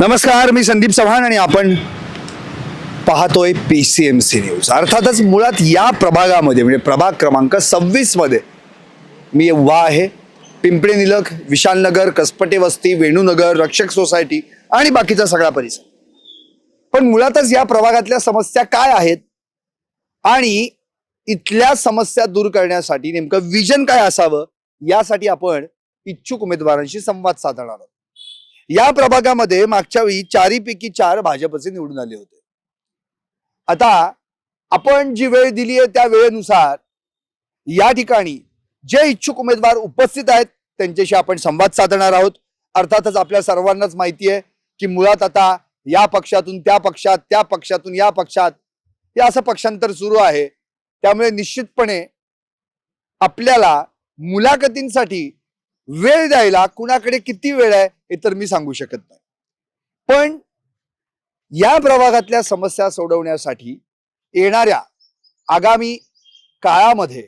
नमस्कार मी संदीप चव्हाण आणि आपण पाहतोय P C M C news अर्थातच मुळात या प्रभागामध्ये म्हणजे प्रभाग क्रमांक सव्वीसमध्ये मी उभा आहे. पिंपळे निलक विशालनगर कसपटे वस्ती वेणूनगर रक्षक सोसायटी आणि बाकीचा सगळा परिसर. पण मुळातच या प्रभागातल्या समस्या काय आहेत? आणि इथल्या समस्या दूर करण्यासाठी नेमकं विजन काय असावं? यासाठी आपण इच्छुक उमेदवारांशी संवाद साधणार आहोत. या प्रभागामध्ये मागच्या वेळी चारीपैकी चार भाजपचे निवडून आले होते. आता आपण जी वेळ दिली आहे त्या वेळेनुसार या ठिकाणी जे इच्छुक उमेदवार उपस्थित आहेत त्यांच्याशी आपण संवाद साधणार आहोत. अर्थातच आपल्या सर्वांनाच माहिती आहे की मुळात आता या पक्षातून त्या पक्षात त्या पक्षातून या पक्षात हे असं पक्षांतर सुरू आहे. त्यामुळे निश्चितपणे आपल्याला मुलाखतींसाठी वेळ द्यायला कुणाकडे किती वेळ आहे हे तर मी सांगू शकत नाही. पण या प्रभागातल्या समस्या सोडवण्यासाठी येणाऱ्या आगामी काळामध्ये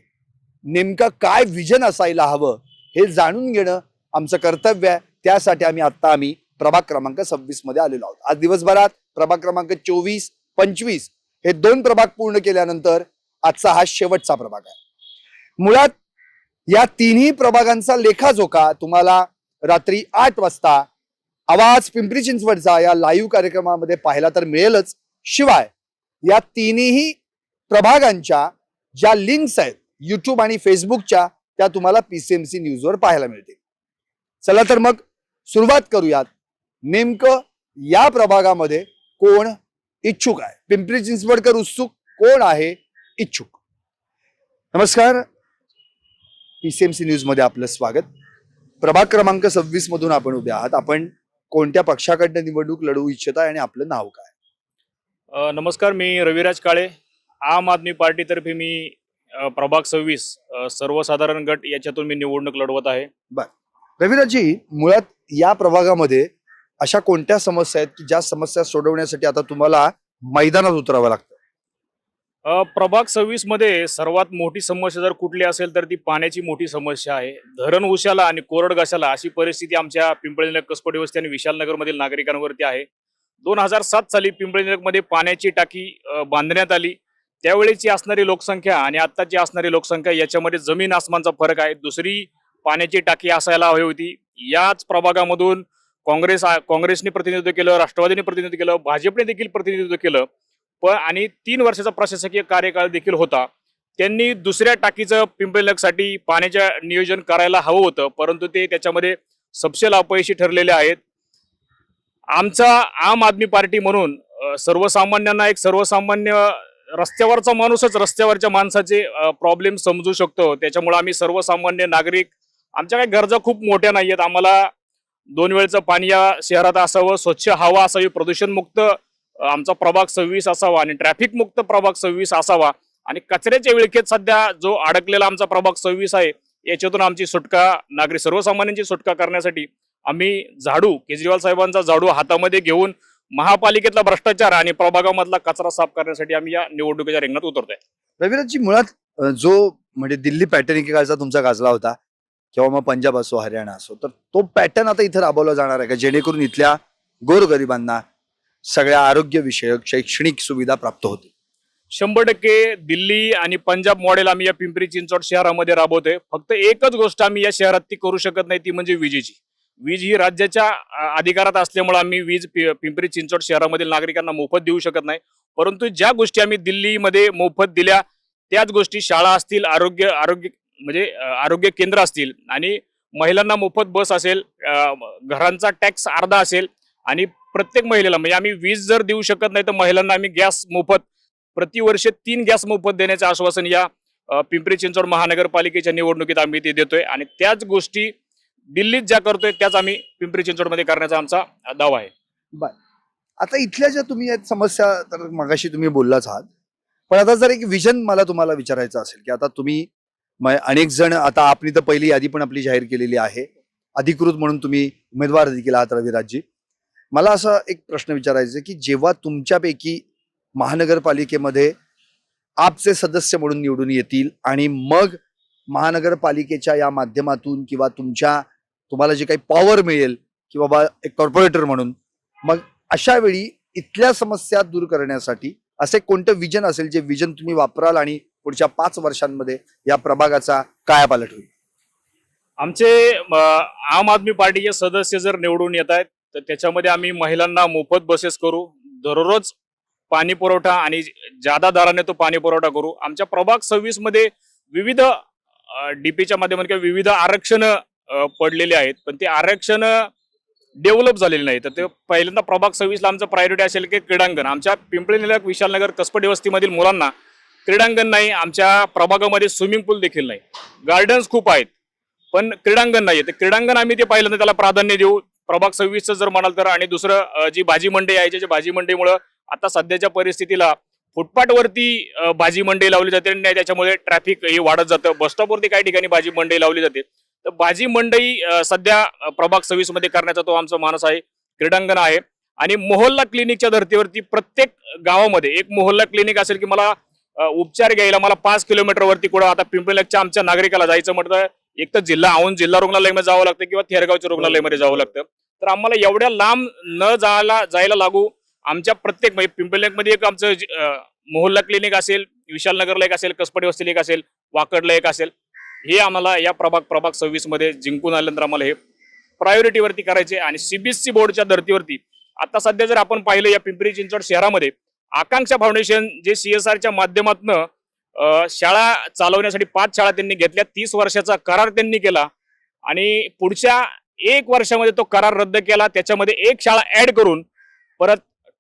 नेमकं काय विजन असायला हवं हे जाणून घेणं आमचं कर्तव्य आहे. त्यासाठी आम्ही आत्ता आम्ही प्रभाग क्रमांक सव्वीसमध्ये आलेलो आहोत. आज दिवसभरात प्रभाग क्रमांक चोवीस पंचवीस हे दोन प्रभाग पूर्ण केल्यानंतर आजचा हा शेवटचा प्रभाग आहे. मुळात या तिन्ही प्रभागांचा लेखाजोखा तुम्हाला रात्री आठ वाजता आवाज पिंपरी चिंचवडचा या लाईव्ह कार्यक्रमामध्ये पाहायला तर मिळेलच. शिवाय या तिन्ही प्रभागांच्या ज्या लिंक्स आहेत युट्यूब आणि फेसबुकच्या त्या तुम्हाला पीसीएमसी न्यूजवर पाहायला मिळतील. चला तर मग सुरुवात करूयात. नेमकं या प्रभागामध्ये कोण इच्छुक आहे? पिंपरी चिंचवडकर उत्सुक कोण आहे? इच्छुक. नमस्कार. पीसीएमसी न्यूजमध्ये आपलं स्वागत. प्रभाग क्रमांक सव्वीस मधून आपण उभे आहात. आपण कोणत्या पक्षाकडनं निवडणूक लढवू इच्छिता आणि आपलं नाव काय? नमस्कार मी रविराज काळे. आम आदमी पार्टीतर्फे मी प्रभाग सव्वीस सर्वसाधारण गट याच्यातून मी निवडणूक लढवत आहे. रविराजी मुळात या प्रभागामध्ये अशा कोणत्या समस्या आहेत की ज्या समस्या सोडवण्यासाठी आता तुम्हाला मैदानात उतरावं लागतं? प्रभाग सव्वीसमध्ये सर्वात मोठी समस्या जर कुठली असेल तर ती पाण्याची मोठी समस्या आहे. धरण उशाला आणि कोरडघाशाला अशी परिस्थिती आमच्या पिंपळी कसपटी वस्ती आणि विशालनगरमधील नागरिकांवरती आहे. दोन हजार सात साली पिंपळी मध्ये पाण्याची टाकी बांधण्यात आली. त्यावेळेची असणारी लोकसंख्या आणि आत्ताची असणारी लोकसंख्या याच्यामध्ये जमीन आसमानचा फरक आहे. दुसरी पाण्याची टाकी असायला हवी होती. याच प्रभागामधून काँग्रेस काँग्रेसने प्रतिनिधित्व केलं राष्ट्रवादीने प्रतिनिधित्व केलं भाजपने देखील प्रतिनिधित्व केलं. पण आणि तीन वर्षाचा प्रशासकीय कार्यकाळ देखील होता. त्यांनी दुसऱ्या टाकीचं पिंपळनगसाठी पाण्याचं नियोजन करायला हवं होतं परंतु ते त्याच्यामध्ये सपशेल अपयशी ठरलेले आहेत. आमचा आम आदमी पार्टी म्हणून सर्वसामान्यांना एक सर्वसामान्य रस्त्यावरचा माणूसच रस्त्यावरच्या माणसाचे प्रॉब्लेम समजू शकतो. त्याच्यामुळे आम्ही सर्वसामान्य नागरिक आमच्या काही गरजा खूप मोठ्या नाही आहेत आम्हाला दोन वेळचं पाणी या शहरात असावं स्वच्छ हवा असावी प्रदूषणमुक्त आमचा प्रभाग सव्वीस असावा आणि ट्रॅफिक मुक्त प्रभाग सव्वीस असावा. आणि कचऱ्याच्या विळखेत सध्या जो अडकलेला आमचा प्रभाग सव्वीस आहे याच्यातून आमची सुटका नागरिक सर्वसामान्यांची सुटका करण्यासाठी आम्ही झाडू केजरीवाल साहेबांचा झाडू हातामध्ये घेऊन महापालिकेतला भ्रष्टाचार आणि प्रभागामधला कचरा साफ करण्यासाठी आम्ही या निवडणुकीच्या रिंगणात उतरतोय. रविराजजी मुळात जो म्हणजे दिल्ली पॅटर्न एकेकाळचा तुमचा गाजला होता किंवा मग पंजाब असो हरियाणा असो तर तो पॅटर्न आता इथं राबवला जाणार आहे का? जेणेकरून इथल्या गोरगरिबांना सगळ्या आरोग्यविषयक शैक्षणिक सुविधा प्राप्त होतील. शंभर टक्के दिल्ली आणि पंजाब मॉडेल आम्ही या पिंपरी चिंचवड शहरामध्ये राबवतोय. फक्त एकच गोष्ट आम्ही या शहरात ती करू शकत नाही ती म्हणजे विजेची. वीज ही राज्याच्या अधिकारात असल्यामुळे आम्ही वीज पिंपरी चिंचवड शहरामधील नागरिकांना मोफत देऊ शकत नाही. परंतु ज्या गोष्टी आम्ही दिल्लीमध्ये मोफत दिल्या त्याच गोष्टी शाळा असतील आरोग्य आरोग्य म्हणजे आरोग्य केंद्र असतील आणि महिलांना मोफत बस असेल घरांचा टॅक्स अर्धा असेल आणि प्रत्येक महिलेला म्हणजे आम्ही वीज जर देऊ शकत नाही तर महिलांना आम्ही गॅस मोफत प्रतिवर्ष तीन गॅस मोफत देण्याचे आश्वासन या पिंपरी चिंचवड महानगरपालिकेच्या निवडणुकीत आम्ही ते देतोय. आणि त्याच गोष्टी दिल्लीत ज्या करतोय त्याच आम्ही पिंपरी चिंचवडमध्ये करण्याचा आमचा दावा आहे. आता इथल्या ज्या तुम्ही समस्या तर मगाशी तुम्ही बोललाच आहात. पण आता जर एक विजन मला तुम्हाला विचारायचं असेल की आता तुम्ही अनेक जण आता आपली तर पहिली यादी पण आपली जाहीर केलेली आहे. अधिकृत म्हणून तुम्ही उमेदवार देखील आहात रविराजजी. मला असा एक प्रश्न विचारायचा की जेव्हा तुमच्यापैकी महानगरपालिकेमध्ये आपचे सदस्य म्हणून निवडून येतील आणि मग महानगरपालिकेच्या या माध्यमातून किंवा तुमच्या तुम्हाला जे काही पॉवर मिळेल की बाबा एक कॉर्पोरेटर म्हणून मग अशा वेळी इथल्या समस्या दूर करण्यासाठी असे कोणतं विजन असेल जे विजन तुम्ही वापराल आणि पुढच्या पाच वर्षांमध्ये या प्रभागाचा कायापालट होईल? आमचे आम आदमी पार्टीचे सदस्य जर निवडून येत आहेत तर त्याच्यामध्ये आम्ही महिलांना मोफत बसेस करू. दररोज पाणी पुरवठा आणि जादा दराने तो पाणी पुरवठा करू. आमच्या प्रभाग सव्वीसमध्ये विविध डीपीच्या माध्यमातून किंवा विविध आरक्षण पडलेले आहेत. पण ते आरक्षण डेव्हलप झालेले नाही तर ते पहिल्यांदा प्रभाग सव्वीसला आमचं प्रायोरिटी असेल की क्रीडांगण. आमच्या पिंपळी निलक विशालनगर कसपटी वस्तीमधील मुलांना क्रीडांगण नाही. आमच्या प्रभागामध्ये स्विमिंग पूल देखील नाही. गार्डन्स खूप आहेत पण क्रीडांगण नाही आहे तर क्रीडांगण आम्ही ते पहिल्यांदा त्याला प्राधान्य देऊ. प्रभाग सव्वीसचं जर म्हणाल तर आणि दुसरं जी भाजी मंडई आहे ज्याच्या भाजी मंडईमुळं आता सध्याच्या परिस्थितीला फुटपाथवरती भाजी मंडई लावली जाते आणि त्याच्यामुळे ट्रॅफिक हे वाढत जातं. बसस्टॉपवरती काही ठिकाणी भाजी मंडई लावली जाते. तर भाजी मंडई सध्या प्रभाग सव्वीसमध्ये करण्याचा तो आमचा मानस आहे क्रीडांगण आहे. आणि मोहल्ला क्लिनिकच्या धर्तीवरती प्रत्येक गावामध्ये एक मोहल्ला क्लिनिक असेल की मला उपचार घ्यायला मला पाच किलोमीटरवरती कुठं आता पिंपरीलगच्या आमच्या नागरिकाला जायचं म्हटलं एक तर जिल्हा आहून जिल्हा रुग्णालयामध्ये जावं लागतं किंवा थेरगावच्या रुग्णालयामध्ये जावं लागतं. तर आम्हाला एवढ्या लांब न जायला जायला लागू आमच्या प्रत्येक म्हणजे पिंपळनेरमध्ये एक आमचं मोहल्ला क्लिनिक असेल विशालनगरला एक असेल कसपटी वस्तीला एक असेल वाकडला एक असेल हे आम्हाला या प्रभाग प्रभाग सव्वीसमध्ये जिंकून आल्यानंतर आम्हाला हे प्रायोरिटीवरती करायचे आणि सीबीएसई बोर्डच्या धर्तीवरती आता सध्या जर आपण पाहिलं या पिंपरी चिंचवड शहरामध्ये आकांक्षा फाउंडेशन जे सीएसआरच्या माध्यमातून शाळा चालवण्यासाठी पाच शाळा त्यांनी घेतल्या. तीस वर्षाचा करार त्यांनी केला. आणि पुढच्या एक वर्षामध्ये तो करार रद्द केला. त्याच्यामध्ये एक शाळा ऍड करून परत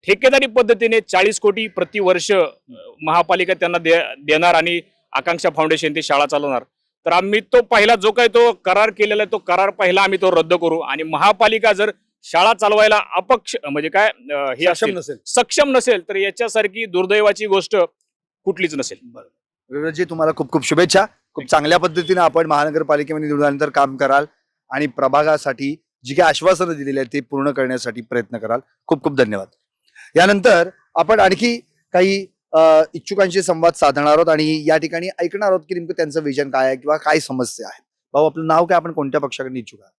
ठेकेदारी पद्धतीने चाळीस कोटी प्रतिवर्ष महापालिका त्यांना दे देणार आणि आकांक्षा फाउंडेशन ती शाळा चालवणार. तर आम्ही तो पहिला जो काही तो करार केलेला आहे तो करार पहिला आम्ही तो रद्द करू. आणि महापालिका जर शाळा चालवायला अपक्ष म्हणजे काय हे सक्षम नसेल. सक्षम नसेल तर याच्यासारखी दुर्दैवाची गोष्ट कुठलीच नसेल. रविराजजी तुम्हाला खूप खूप शुभेच्छा. खूप चांगल्या पद्धतीने आपण महानगरपालिकेमध्ये निवडून आल्यानंतर काम कराल आणि प्रभागासाठी जी काही आश्वासनं दिलेली आहेत ते पूर्ण करण्यासाठी प्रयत्न कराल. खूप खूप धन्यवाद. यानंतर आपण आणखी काही इच्छुकांशी संवाद साधणार आहोत आणि या ठिकाणी ऐकणार आहोत की नेमकं त्यांचं विजन काय आहे किंवा काय समस्या आहेत. भाऊ आपलं नाव काय? आपण कोणत्या पक्षाकडे इच्छुक आहात?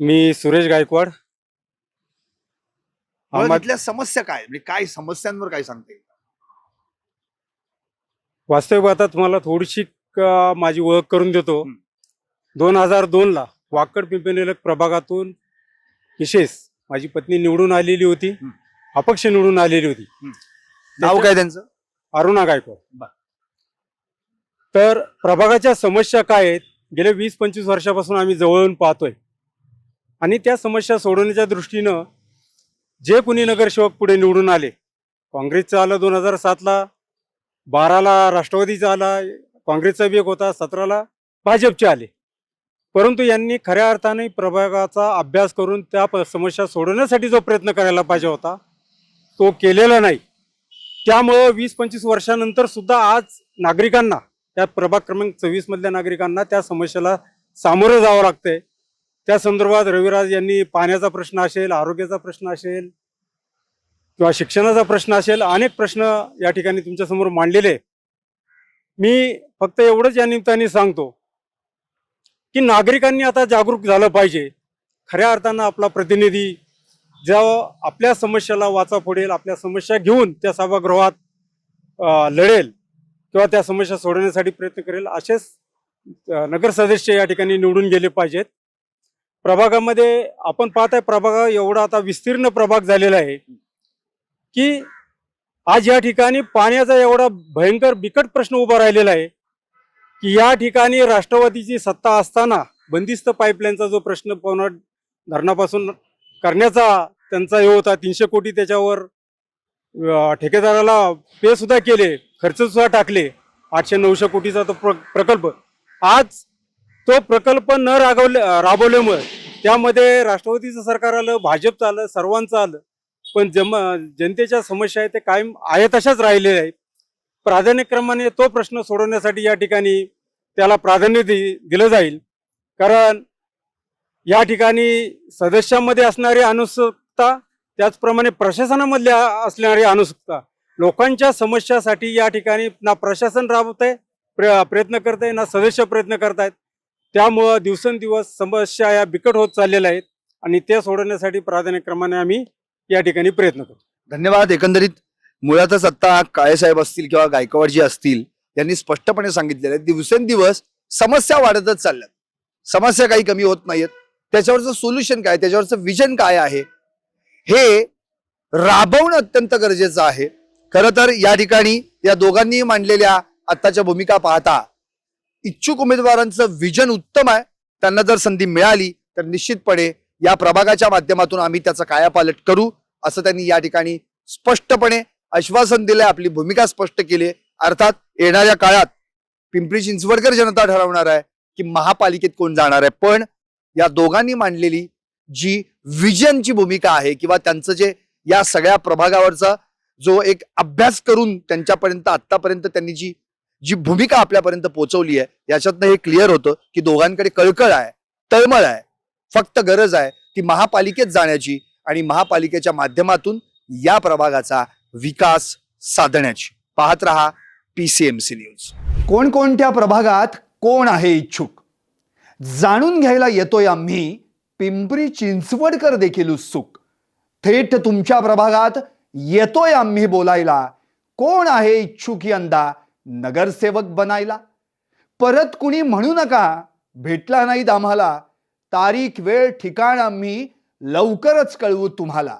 मी सुरेश गायकवाड. समस्या काय? म्हणजे काय समस्यांवर काय सांगते वास्तविक आता तुम्हाला थोडीशी माझी ओळख करून देतो. दोन हजार दोन ला वाकड पिंपरी प्रभागातून विशेष माझी पत्नी निवडून आलेली होती. अपक्ष निवडून आलेली होती. नाव काय त्यांचं? अरुणा गायकवाड. तर प्रभागाच्या समस्या काय आहेत? गेल्या वीस पंचवीस वर्षापासून आम्ही जवळून पाहतोय. आणि त्या समस्या सोडवण्याच्या दृष्टीनं जे कुणी नगरसेवक पुढे निवडून आले काँग्रेसचं आलं दोन हजार सातला बाराला राष्ट्रवादीचा आला काँग्रेसचा विवेक होता सतराला भाजपचे आले. परंतु यांनी खऱ्या अर्थाने प्रभागाचा अभ्यास करून त्या प- समस्या सोडवण्यासाठी जो प्रयत्न करायला पाहिजे होता तो केलेला नाही. त्यामुळं वीस पंचवीस वर्षानंतर सुद्धा आज नागरिकांना त्या प्रभाग क्रमांक सव्वीस मधल्या नागरिकांना त्या समस्येला सामोरं जावं लागतंय. त्या संदर्भात रविराज यांनी पाण्याचा प्रश्न असेल आरोग्याचा प्रश्न असेल किंवा शिक्षणाचा प्रश्न असेल अनेक प्रश्न या ठिकाणी तुमच्यासमोर मांडलेले मी फक्त एवढंच या निमित्ताने सांगतो की नागरिकांनी आता जागरूक झालं पाहिजे. खऱ्या अर्थानं आपला प्रतिनिधी ज्या आपल्या समस्याला वाचा फोडेल आपल्या समस्या घेऊन त्या सभागृहात लढेल किंवा त्या समस्या सोडवण्यासाठी प्रयत्न करेल असेच नगर सदस्य या ठिकाणी निवडून गेले पाहिजेत. प्रभागामध्ये आपण पाहत आहे प्रभाग एवढा आता विस्तीर्ण प्रभाग झालेला आहे. की आज या ठिकाणी पाण्याचा एवढा भयंकर बिकट प्रश्न उभा राहिलेला आहे की या ठिकाणी राष्ट्रवादीची सत्ता असताना बंदिस्त पाईपलाईनचा जो प्रश्न पवनार धरणापासून करण्याचा त्यांचा हे होता तीनशे कोटी त्याच्यावर ठेकेदाराला पे सुद्धा केले खर्च सुद्धा टाकले आठशे नऊशे कोटीचा तो प्र प्रकल्प. आज तो प्रकल्प न रागवले राबवल्यामुळे त्यामध्ये राष्ट्रवादीचं सरकार आलं भाजपचं आलं सर्वांचं आलं. पण जम जनतेच्या समस्या आहेत ते कायम आहे तशाच राहिलेल्या आहेत. प्राधान्यक्रमाने तो प्रश्न सोडवण्यासाठी या ठिकाणी त्याला प्राधान्य दि दिलं जाईल. कारण या ठिकाणी सदस्यांमध्ये असणारी अनुसुकता त्याचप्रमाणे प्रशासनामधल्या असणारी अनुसुकता लोकांच्या समस्यासाठी या ठिकाणी ना प्रशासन राबवत आहे प्र प्रयत्न करत आहे ना सदस्य प्रयत्न करत आहेत त्यामुळं दिवसेंदिवस समस्या या बिकट होत चाललेल्या आहेत आणि त्या सोडवण्यासाठी प्राधान्यक्रमाने आम्ही या ठिकाणी प्रयत्न करू. धन्यवाद. एकंदरीत मुळातच आता काळेसाहेब असतील किंवा गायकवाडजी असतील यांनी स्पष्टपणे सांगितलेलं आहे दिवसेंदिवस समस्या वाढतच चालल्यात. समस्या काही कमी होत नाहीत त्याच्यावरचं सोल्युशन काय? त्याच्यावरचं विजन काय आहे? हे राबवणं अत्यंत गरजेचं आहे. खरं तर या ठिकाणी या दोघांनी मांडलेल्या आत्ताच्या भूमिका पाहता इच्छुक उमेदवारांचं विजन उत्तम आहे. त्यांना जर संधी मिळाली तर निश्चितपणे या प्रभागाच्या माध्यमातून आम्ही त्याचा कायापालट करू. असं त्यांनी या ठिकाणी स्पष्टपणे आश्वासन दिलंय आपली भूमिका स्पष्ट केली आहे. अर्थात येणाऱ्या काळात पिंपरी चिंचवडकर जनता ठरवणार आहे की महापालिकेत कोण जाणार आहे पण या दोघांनी मांडलेली जी विजनची भूमिका आहे किंवा त्यांचं जे या सगळ्या प्रभागावरचा जो एक अभ्यास करून त्यांच्यापर्यंत आतापर्यंत त्यांनी जी जी भूमिका आपल्यापर्यंत पोहोचवली आहे याच्यातनं हे क्लिअर होतं की दोघांकडे कळकळ आहे तळमळ आहे फक्त गरज आहे ती महापालिकेत जाण्याची आणि महापालिकेच्या माध्यमातून या प्रभागाचा विकास साधण्याची. पाहत रहा पीसीएमसी न्यूज कोणकोणत्या प्रभागात कोण आहे इच्छुक? जाणून घ्यायला येतोय आम्ही पिंपरी चिंचवडकर देखील उत्सुक. थेट तुमच्या प्रभागात येतोय आम्ही बोलायला. कोण आहे इच्छुक यंदा नगरसेवक बनायला? परत कुणी म्हणू नका भेटला नाहीत आम्हाला. तारीख वेळ ठिकाण आम्ही लवकरच कळवू तुम्हाला.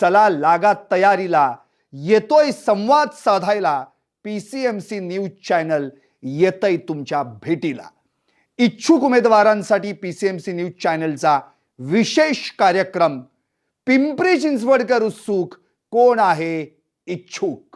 चला लागा तयारीला. येतोय संवाद साधायला. P C M C news channel येतय तुमच्या भेटीला. इच्छुक उमेदवारांसाठी P C M C news चॅनलचा विशेष कार्यक्रम. पिंपरी चिंचवडकर उत्सुक कोण आहे? इच्छुक.